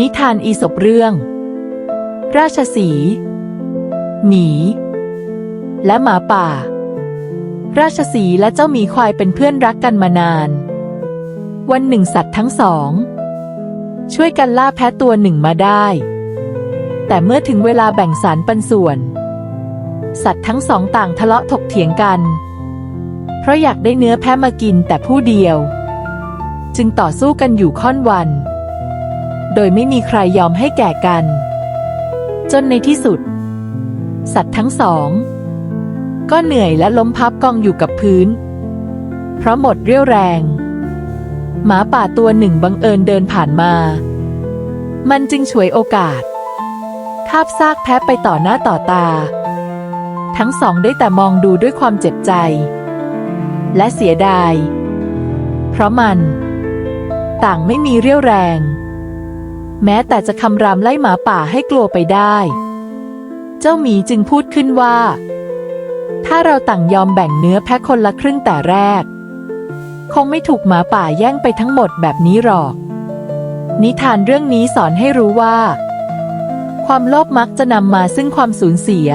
นิทานอีสบเรื่อง ราชสี หมี และหมาป่า ราชสีและเจ้าหมีควายเป็นเพื่อนรักกันมานาน วันหนึ่งสัตว์ทั้งสอง ช่วยกันล่าแพะตัวหนึ่งมาได้ แต่เมื่อถึงเวลาแบ่งสารปันส่วน สัตว์ทั้งสองต่างทะเลาะถกเถียงกัน เพราะอยากได้เนื้อแพะมากินแต่ผู้เดียว จึงต่อสู้กันอยู่ค่อนวัน โดยไม่มีใครยอมให้แก่กัน จนในที่สุด สัตว์ทั้งสอง ก็เหนื่อยและล้มพับกองอยู่กับพื้น เพราะหมดเรี่ยวแรง หมาป่าตัวหนึ่งบังเอิญเดินผ่านมา มันจึงฉวยโอกาสคาบซากแพะไปต่อหน้าต่อตา ทั้งสองได้แต่มองดูด้วยความเจ็บใจ และเสียดาย เพราะมัน ต่างไม่มีเรี่ยวแรง แม้แต่จะคำรามไล่หมาป่าให้กลัวไปได้ เจ้าหมีจึงพูดขึ้นว่า ถ้าเราต่างยอมแบ่งเนื้อแพะคนละครึ่งแต่แรก คงไม่ถูกหมาป่าแย่งไปทั้งหมดแบบนี้หรอก นิทานเรื่องนี้สอนให้รู้ว่า ความโลภมักจะนำมาซึ่งความสูญเสีย